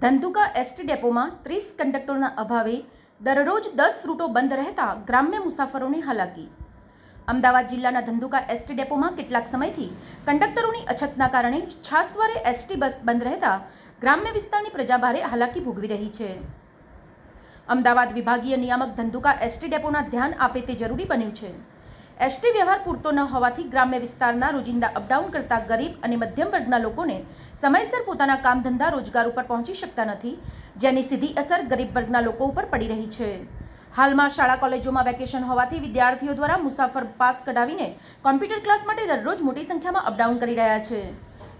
Dhandhuka ST ડેપોમાં ત્રીસ કંડક્ટરોના અભાવે દરરોજ દસ રૂટો બંધ રહેતા ગ્રામ્ય મુસાફરોને હાલાકી. અમદાવાદ જિલ્લાના ધંધુકા એસટી ડેપોમાં કેટલાક સમયથી કંડક્ટરોની અછતના કારણે છાસવારે એસટી બસ બંધ રહેતા ગ્રામ્ય વિસ્તારની પ્રજા ભારે હાલાકી ભોગવી રહી છે. અમદાવાદ વિભાગીય નિયામક ધંધુકા એસટી ડેપોના ધ્યાન આપે તે જરૂરી બન્યું છે. એસટી વ્યવહાર પૂરતો ન હોવાથી ગ્રામ્ય વિસ્તારના રોજિંદા અપડાઉન કરતા ગરીબ અને મધ્યમ વર્ગના લોકોને સમયસર પોતાના કામ ધંધા રોજગાર ઉપર પહોંચી શકતા નથી, જેની સીધી અસર ગરીબ વર્ગના લોકો ઉપર પડી રહી છે. હાલમાં શાળા કોલેજોમાં વેકેશન હોવાથી વિદ્યાર્થીઓ દ્વારા મુસાફર પાસ કઢાવીને કોમ્પ્યુટર ક્લાસ માટે દરરોજ મોટી સંખ્યામાં અપડાઉન કરી રહ્યા છે.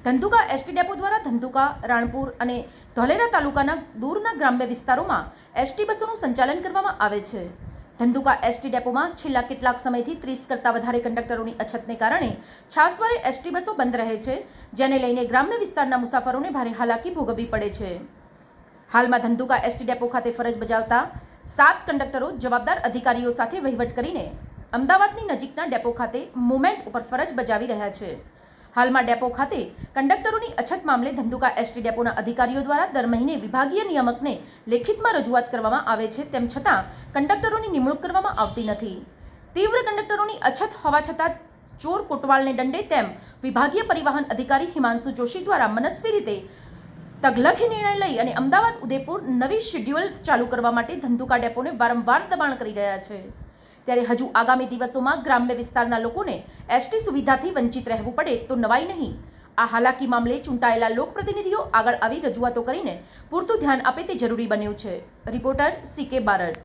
ધંધુકા એસટી ડેપો દ્વારા ધંધુકા, રાણપુર અને ધોલેરા તાલુકાના દૂરના ગ્રામ્ય વિસ્તારોમાં એસટી બસોનું સંચાલન કરવામાં આવે છે. ધંધુકા એસટી ડેપોમાં છેલ્લા કેટલાક સમયથી ત્રીસ કરતાં વધારે કંડક્ટરોની અછતને કારણે છાસવારે એસટી બસો બંધ રહે છે, જેને લઈને ગ્રામ્ય વિસ્તારના મુસાફરોને ભારે હાલાકી ભોગવવી પડે છે. હાલમાં ધંધુકા એસટી ડેપો ખાતે ફરજ બજાવતા સાત કંડક્ટરો જવાબદાર અધિકારીઓ સાથે વહીવટ કરીને અમદાવાદની નજીકના ડેપો ખાતે મુમેન્ટ ઉપર ફરજ બજાવી રહ્યા છે. હાલમાં ડેપો ખાતે કંડક્ટરોની અછત મામલે ધંધુકા એસટી ડેપોના અધિકારીઓ દ્વારા દર મહિને વિભાગીય નિયામકને લેખિતમાં રજૂઆત કરવામાં આવે છે તેમ છતાં કંડક્ટરોની નિમણૂક કરવામાં આવતી નથી. તીવ્ર કંડક્ટરોની અછત હોવા છતાં ચોર કોટવાલને દંડે તેમ વિભાગીય પરિવહન અધિકારી હિમાંશુ જોશી દ્વારા મનસ્વી રીતે તગલખી નિર્ણય લઈ અને અમદાવાદ ઉદયપુર નવી શેડ્યુલ ચાલુ કરવા માટે ધંધુકા ડેપોને વારંવાર દબાણ કરી રહ્યા છે. ત્યારે હજુ આગામી દિવસોમાં ગ્રામ્ય વિસ્તારના લોકોને એસટી સુવિધાથી વંચિત રહેવું પડે તો નવાઈ નહીં. આ હાલાકી મામલે ચૂંટાયેલા લોકપ્રતિનિધિઓ આગળ આવી રજૂઆતો કરીને પૂરતું ધ્યાન આપે તે જરૂરી બન્યું છે. રિપોર્ટર સી કે બારડ.